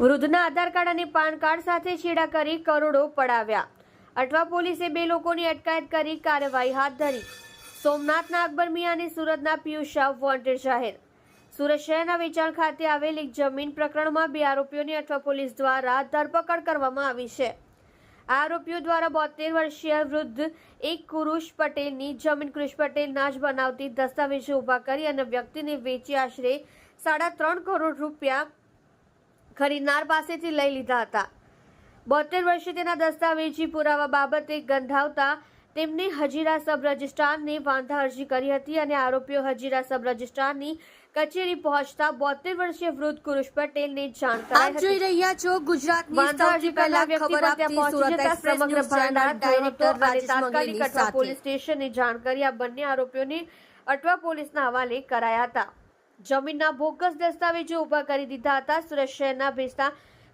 વૃદ્ધના આધાર card અને PAN card સાથે છેડા કરી કરોડો પડાવ્યા. અઠવા પોલીસે બે લોકોની અટકાયત કરી કાર્યવાહી હાથ ધરી. સોમનાથના અકબર મિયા અને સુરતના પિયુષ શાહ વોન્ટેડ જાહેર સુરત શહેરના વેચાણ ખાતે આવેલ એક જમીન પ્રકરણમાં બે આરોપીઓની અઠવા પોલીસ દ્વારા ધરપકડ કરવામાં આવી છે. આરોપીઓ દ્વારા બોતેર વર્ષીય વૃદ્ધ એક કુરુષ પટેલની જમીન કૃષ પટેલ નાશ બનાવતી દસ્તાવેજો ઊભા કરી અને વ્યક્તિને વેચી આશરે સાડા ત્રણ કરોડ રૂપિયા ખરીદનાર પાસેથી લઈ લીધા હતા. બોતેર વર્ષે તેના દસ્તાવેજી પુરાવા બાબતે ગંધાવતા તેમની હજીરા સબ રજિસ્ટ્રારને વાંધા અરજી કરી હતી અને આરોપીઓ હજીરા સબ રજિસ્ટ્રારની કચેરી પહોંચતા બોતેર વર્ષીય વૃદ્ધ કુરુષ પટેલને જાણ કરાઈ જોઈ રહ્યા છો ગુજરાતની સૌથી પહેલા ખબર આપતી સુરત સમગ્ર ન્યૂઝ ડાયરેક્ટર રાજેશ મંગલની પોલીસ સ્ટેશનને જાણ કરી આ બંને આરોપીઓને અટવા પોલીસના હવાલે કરાયા હતા. જમીનના બોગસ દસ્તાવેજો ઊભા કરી દીધા હતા. સુરત શહેરના ભેસ્તા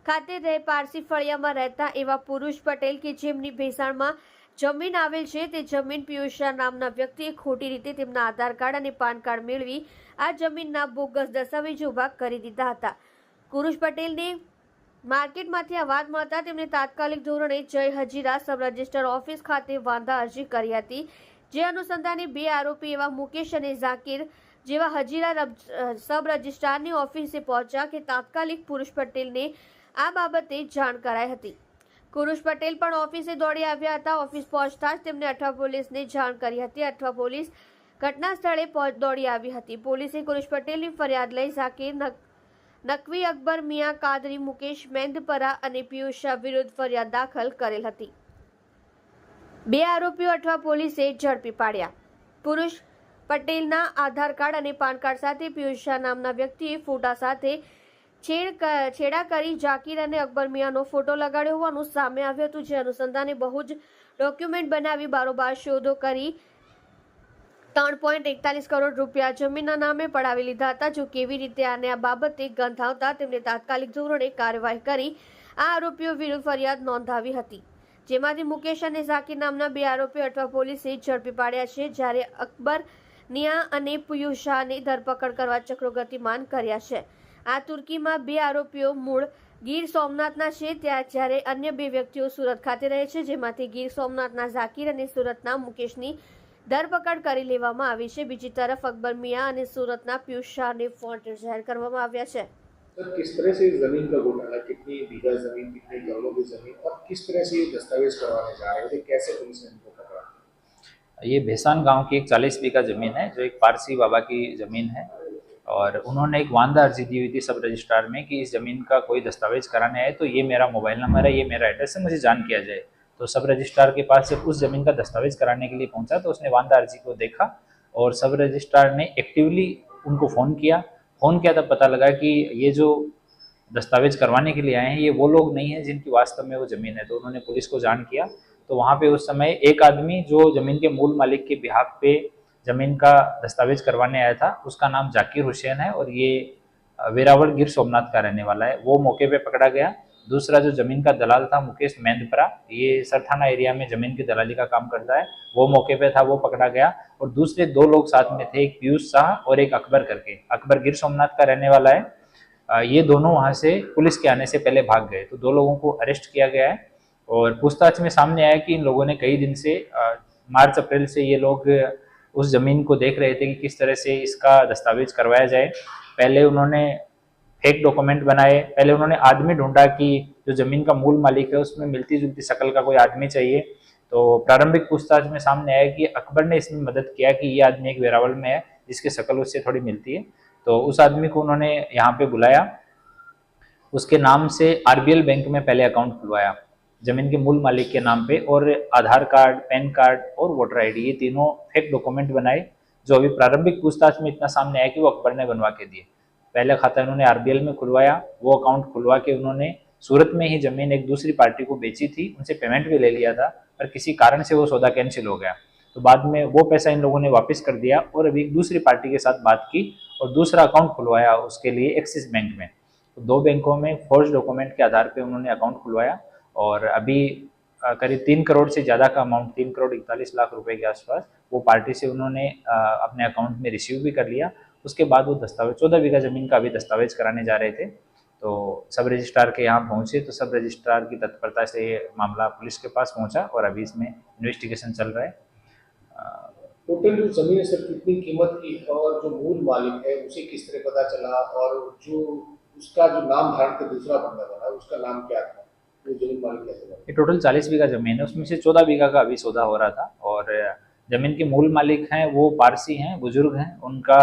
ખાતે રહે પારસી ફળિયામાં રહેતા એવા પુરુષ પટેલ કે જેમની ભેસાણમાં જમીન આવેલ છે, તે જમીન પિયુષા નામના વ્યક્તિએ ખોટી રીતે તેમના આધાર કાર્ડ અને પાન કાર્ડ મેળવી આ જમીનના બોગસ દસ્તાવેજો ઊભા કરી દીધા હતા. કુરુષ પટેલને માર્કેટમાંથી આ વાત મળતા તેમણે તાત્કાલિક ધોરણે જય હજીરા સબ રજિસ્ટર ઓફિસ ખાતે વાંધા અરજી કરી હતી. જે અનુસંધાને બે આરોપી એવા મુકેશ અને ઝાકીર જેવા હજીરા સબ રજિસ્ટ્રારની ઓફિસે પહોંચ્યા કે તાત્કાલિક પુરુષ પટેલને આ બાબતે જાણ કરાઈ હતી. કુરુષ પટેલ પણ ઓફિસે દોડી આવ્યા હતા. ઓફિસ પહોંચતા જ તેમને અઠવા પોલીસને જાણ કરી હતી. અઠવા પોલીસ ઘટના સ્થળે દોડી આવી હતી. પોલીસે કુરુષ પટેલની ફરિયાદ લઈ ઝાકીર નક- નકવી અકબર, મિયા કાદરી, મુકેશ મેંદપરા અને પિયુષ શાહ વિરુદ્ધ ફરિયાદ દાખલ કરેલ હતી. બે આરોપીઓ અઠવા પોલીસે ઝડપી પાડ્યા. પુરુષ પટેલના આધાર કાર્ડ અને પાન કાર્ડ સાથે પિયુષ શાહ નામના વ્યક્તિએ ફોટા સાથે છેડ કરી જાકીર અને અકબર મિયાનો ફોટો લગાડ્યો હોવાનું સામે આવ્યું હતું, જે અનુસંધાને બહુ જ ડોક્યુમેન્ટ બનાવી બારોબાર શોધો કરી ત્રણ પોઈન્ટ એકતાલીસ કરોડ રૂપિયા જમીનના નામે પડાવી લીધા હતા. જો કેવી રીતે આને આ બાબતે ગંધાવતા તેમને તાત્કાલિક ધોરણે કાર્યવાહી કરી. આ આરોપીઓ વિરુદ્ધ ફરિયાદ નોંધાવી હતી. જેમાંથી મુકેશ અને ઝાકીર નામના બે આરોપીઓ અઠવા પોલીસે ઝડપી પાડ્યા છે. જ્યારે અકબર નિયા અને પિયુષ શાહની ધરપકડ કરવા ચક્રો ગતિમાન કર્યા છે આ તુર્કીમાં બે આરોપીઓ મૂળ ગીર સોમનાથના છે ત્યાં જ્યારે અન્ય બે વ્યક્તિઓ સુરત ખાતે રહે છે જેમાંથી ગીર સોમનાથના ઝાકીર અને સુરતના મુકેશની ધરપકડ કરી લેવામાં આવી છે બીજી તરફ અકબર મિયા અને સુરતના પિયુષ શાહને વોન્ટેડ જાહેર કરવામાં આવ્યા છે सर किस तरह से इस जमीन का घोटाला कितनी बीघा जमीन कितने करोड़ों की जमीन और किस तरह से ये दस्तावेज करवाने जा रहे थे कैसे पुलिस ने इनको पकड़ा ये भेसान गाँव की एक चालीस बीघा ज़मीन है, जो एक पारसी बाबा की ज़मीन है। और उन्होंने एक वांदा अर्जी दी हुई थी सब रजिस्ट्रार में कि इस ज़मीन का कोई दस्तावेज़ कराने आए तो ये मेरा मोबाइल नंबर है, ये मेरा एड्रेस है, मुझे जान किया जाए। तो सब रजिस्ट्रार के पास जब उस ज़मीन का दस्तावेज़ कराने के लिए पहुँचा तो उसने वांदा अर्जी को देखा और सब रजिस्ट्रार ने एक्टिवली उनको फ़ोन किया। फ़ोन किया तब पता लगा कि ये जो दस्तावेज़ करवाने के लिए आए हैं, ये वो लोग नहीं हैं जिनकी वास्तव में वो ज़मीन है। तो उन्होंने पुलिस को जान किया तो वहाँ पे उस समय एक आदमी जो ज़मीन के मूल मालिक के बिहाफ पे ज़मीन का दस्तावेज़ करवाने आया था, उसका नाम जाकिर हुसैन है और ये वेरावल गिर सोमनाथ का रहने वाला है। वो मौके पे पकड़ा गया। दूसरा जो ज़मीन का दलाल था, मुकेश मेंदपरा, ये सरथाना एरिया में ज़मीन की दलाली का काम करता है। वो मौके पे था, वो पकड़ा गया और दूसरे दो लोग साथ में थे, एक पीयूष शाह और एक अकबर करके। अकबर गिर सोमनाथ का रहने वाला है। ये दोनों वहाँ से पुलिस के आने से पहले भाग गए। तो दो लोगों को अरेस्ट किया गया है। और पूछताछ में सामने आया कि इन लोगों ने कई दिन से मार्च, अप्रैल से ये लोग उस ज़मीन को देख रहे थे कि किस तरह से इसका दस्तावेज़ करवाया जाए। पहले उन्होंने फेक डॉक्यूमेंट बनाए, पहले उन्होंने आदमी ढूंढा कि जो ज़मीन का मूल मालिक है उसमें मिलती जुलती शक्ल का कोई आदमी चाहिए। तो प्रारंभिक पूछताछ में सामने आया कि अकबर ने इसमें मदद किया कि ये आदमी एक वेरावल में है, जिसकी शक्ल उससे थोड़ी मिलती है। तो उस आदमी को उन्होंने यहाँ पे बुलाया। उसके नाम से आरबीएल बैंक में पहले अकाउंट खुलवाया। ज़मीन के मूल मालिक के नाम पे और आधार कार्ड, पैन कार्ड और वोटर आईडी, ये तीनों फेक डॉक्यूमेंट बनाए, जो अभी प्रारंभिक पूछताछ में इतना सामने आया कि वो अकबर ने बनवा के दिए। पहले खाता इन्होंने आरबीएल में खुलवाया, वो अकाउंट खुलवा के उन्होंने सूरत में ही ज़मीन एक दूसरी पार्टी को बेची थी, उनसे पेमेंट भी ले लिया था, पर किसी कारण से वो सौदा कैंसिल हो गया। तो बाद में वो पैसा इन लोगों ने वापस कर दिया और अभी एक दूसरी पार्टी के साथ बात की और दूसरा अकाउंट खुलवाया उसके लिए एक्सिस बैंक में। तो दो बैंकों में फोर्ज डॉक्यूमेंट के आधार पर उन्होंने अकाउंट खुलवाया और अभी करीब तीन करोड़ से ज़्यादा का अमाउंट तीन करोड़ इकतालीस लाख रुपए के आसपास, वो पार्टी से उन्होंने अपने अकाउंट में रिसीव भी कर लिया। उसके बाद वो दस्तावेज़, चौदह बीघा ज़मीन का अभी दस्तावेज़ कराने जा रहे थे। तो सब रजिस्ट्रार के यहाँ पहुँचे तो सब रजिस्ट्रार की तत्परता से ये मामला पुलिस के पास पहुँचा और अभी इसमें इन्वेस्टिगेशन चल रहा है। टोटल जो ज़मीन है, सर, कितनी कीमत की और जो मूल मालिक है, उसे किस तरह पता चला और जो उसका जो नाम धारण कर दूसरा बंदा बना, उसका नाम क्या था? ये टोटल चालीस बीघा ज़मीन है। उसमें से चौदह बीघा का अभी सौदा हो रहा था और ज़मीन के मूल मालिक हैं, वो पारसी हैं, बुज़ुर्ग हैं। उनका,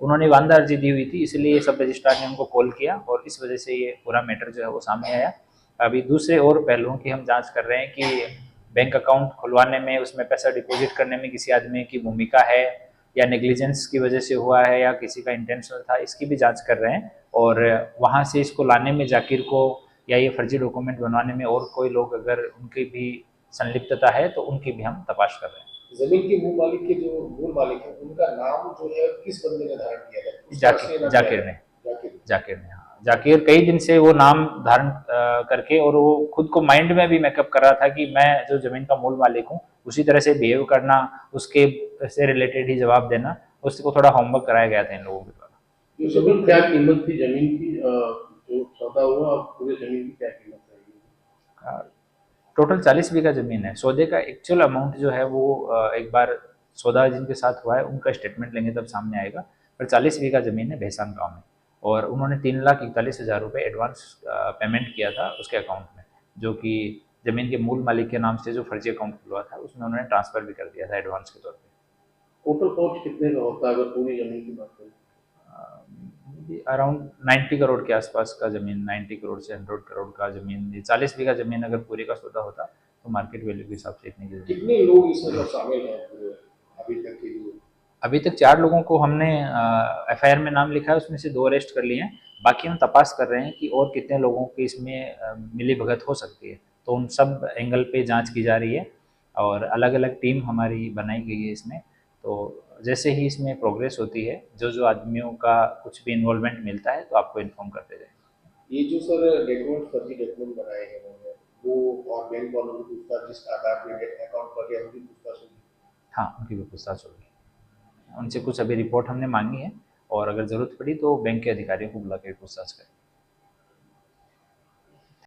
उन्होंने वांदा अर्जी दी हुई थी, इसलिए सब रजिस्ट्रार ने उनको कॉल किया और इस वजह से ये पूरा मैटर जो है वो सामने आया। अभी दूसरे और पहलुओं की हम जाँच कर रहे हैं कि बैंक अकाउंट खुलवाने में, उसमें पैसा डिपॉजिट करने में किसी आदमी की भूमिका है या नेग्लिजेंस की वजह से हुआ है या किसी का इंटेंशनल था, इसकी भी जाँच कर रहे हैं। और, वहाँ से इसको लाने में जाकिर को या ये फर्जी डॉक्यूमेंट बनवाने में और कोई लोग अगर उनकी भी संलिप्तता है तो उनकी भी हम तपाश कर रहे हैं। ज़मीन के मूल मालिक के जो मूल मालिक है उनका नाम जो है किस बंदे ने धारण किया था? जाकिर जाकिर ने। जाकिर। ने हाँ। जाकिर कई दिन से वो नाम धारण करके और वो खुद को माइंड में भी मेकअप कर रहा था कि मैं जो ज़मीन का मूल मालिक हूँ उसी तरह से बिहेव करना उसके से रिलेटेड ही जवाब देना उसको थोड़ा होमवर्क कराया गया था इन लोगों के द्वारा। क्या कीमत थी ज़मीन की अ, सौदा हुआ पूरे ज़मीन की क्या कीमत रहेगी? टोटल चालीस बीघा ज़मीन है। सौदे का एक्चुअल अमाउंट जो है वो एक बार सौदा जिनके साथ हुआ है उनका स्टेटमेंट लेंगे तब सामने आएगा। पर चालीस बीघा ज़मीन है भैसान गाँव में। और उन्होंने तीन लाख इकतालीस हज़ार रुपये एडवांस पेमेंट किया था उसके अकाउंट में जो कि ज़मीन के मूल मालिक के नाम से जो फर्जी अकाउंट खुलवा था उसमें उन्होंने ट्रांसफ़र भी कर दिया था एडवांस के तौर पर टोटल कॉस्ट कितने का होता है अगर पूरी ज़मीन की बात करें? अराउंड नाइन्टी करोड़ के आसपास का ज़मीन नाइन्टी करोड़ से हंड्रेड करोड़ का ज़मीन ये चालीस बीघा ज़मीन अगर पूरे का सौदा होता तो मार्केट वैल्यू के हिसाब से इतनी कितने लोग इसमें शामिल हैं अभी तक के अभी तक चार लोगों को हमने एफआईआर में नाम लिखा है उसमें से दो अरेस्ट कर लिए हैं। बाकी हम तपास कर रहे हैं कि और कितने लोगों की इसमें मिली भगत हो सकती है। तो उन सब एंगल पे जाँच की जा रही है और अलग अलग टीम हमारी बनाई गई है इसमें। तो जैसे ही इसमें प्रोग्रेस होती है जो जो आदमियों का कुछ भी इन्वॉल्वमेंट मिलता है तो आपको इन्फॉर्म करते जाएँगे ये जो सर डॉक्यूमेंट फर्जी डॉक्यूमेंट बनाए हैं उन्होंने वो और बैंक वालों की पूछताछ जिस आधार पे अकाउंट पर गया उनकी पूछताछ होगी? हाँ उनकी भी पूछताछ होगी। उनसे कुछ अभी रिपोर्ट हमने मांगी है और अगर ज़रूरत पड़ी तो बैंक के अधिकारियों को बुला के पूछताछ करें।